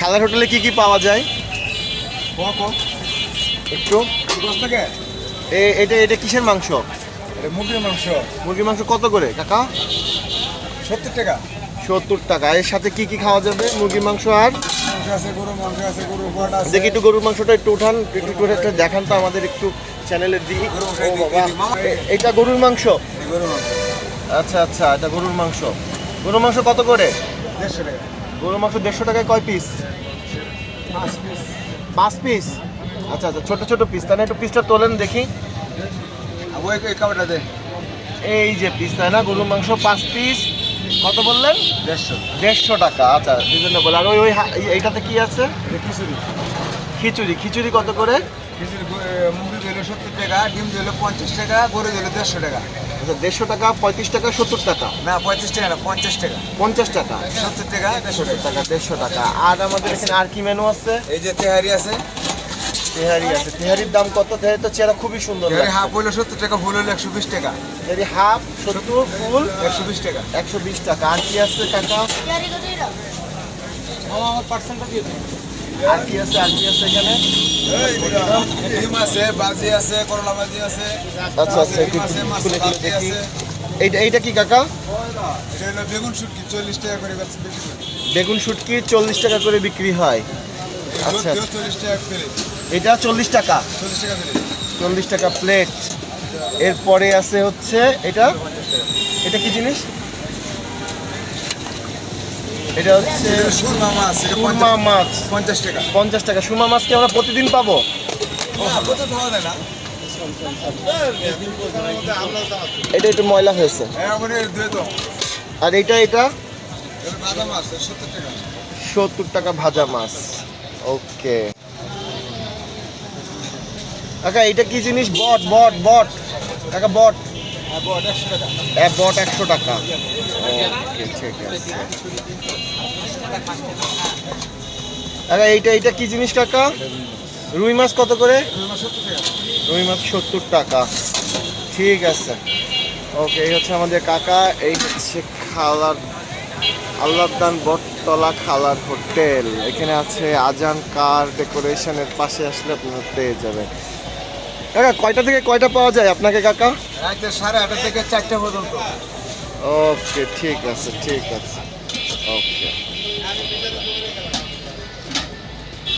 খালার হোটেলে কি কি পাওয়া যায়? একটু। এ- এটা এটা কিসের মাংস? এটা মুরগির মাংস। মুরগির মাংস কত করে কাকা? সত্তর টাকা। সত্তর টাকা। এর সাথে কি কি খাওয়া যাবে মুরগির মাংস আর? দেখি একটু গরুর মাংসটা একটু উঠান একটু দেখান তো আমাদের একটু। চ্যানেলের দিকে গরুর মাংস ও বাবা, এটা গরুর মাংস? আচ্ছা আচ্ছা এটা গরুর মাংস। গরুর মাংস কত করে? গরুর মাংস দেড়শো টাকায় কয় পিস পাঁচ পিস পাঁচ পিস আচ্ছা আচ্ছা ছোট ছোট পিস তাহলে একটু পিসটা তোলেন দেখি। এই যে পিস তাই না? গরুর মাংস পাঁচ পিস কত বললেন? দেড়শো। দেড়শো টাকা। আচ্ছা রিজনেবল আর ওই ওই এইটাতে কি আছে? খিচুড়ি। খিচুড়ি। খিচুড়ি কত করে? মুরগি দিলে সত্তর টাকা ডিম দিলে পঞ্চাশ টাকা গরু দিলে দেড়শো টাকা। আচ্ছা দেড়শো টাকা পঁয়ত্রিশ টাকা সত্তর টাকা? না পঁয়ত্রিশ টাকা না পঞ্চাশ টাকা। পঞ্চাশ টাকা? সত্তর টাকা দেড়শো টাকা। টাকা দেড়শো টাকা। আর আমাদের এখানে আর কি মেনু আছে? এই যে তেহারি আছে। তেহারি আছে। তেহারির দাম কত? তেহারি তো চেহারা খুবই সুন্দর তেহারি হাফ হলে সত্তর টাকা ফুল হলে একশো বিশ টাকা। তেহারি হাফ সত্তর ফুল একশো বিশ টাকা। একশো বিশ টাকা। আর কি আছে কাকা? আমার পার্সেন্টটা দিয়ে আর কি আছে আর কি আছে এখানে। ডিম আছে বাজি আছে করলা বাজি আছে। আচ্ছা আচ্ছা এইটা এইটা কি কাকা? বেগুন শুটকি চল্লিশ টাকা করে বেগুন শুটকি চল্লিশ টাকা করে বিক্রি হয়। আচ্ছা টাকা এটা চল্লিশ টাকা। চল্লিশ টাকা প্লেট এরপরে আছে হচ্ছে এটা? এটা কি জিনিস? এটা হচ্ছে সুরমা মাছ সুরমা মাছ। পঞ্চাশ টাকা। পঞ্চাশ টাকা। সুরমা মাছ কি আমরা প্রতিদিন পাবো? না এটা একটু ময়লা হয়েছে। হ্যাঁ আর এটা এটা? সত্তর টাকা। ভাজা মাছ। ওকে। কাকা এটা কি জিনিস? বট বট বট। কাকা বট। হ্যাঁ বট একশো টাকা। বট একশো টাকা। ওকে আছে কাকা এইটা এইটা কি জিনিস কাকা রুই মাছ কত করে? রুই মাছ সত্তর টাকা। ঠিক আছে। ওকে এই হচ্ছে আমাদের কাকা, এই হচ্ছে খালার আল্লাহদান বটতলা খালার হোটেল। এখানে আছে আজান কার ডেকোরেশনের পাশে আসলে আপনারা পেয়ে যাবেন। কাকা, কয়টা থেকে কয়টা পাওয়া যায় আপনাকে, কাকা? সাড়ে আটটা থেকে চারটা পর্যন্ত। ওকে ঠিক আছে ঠিক আছে। ওকে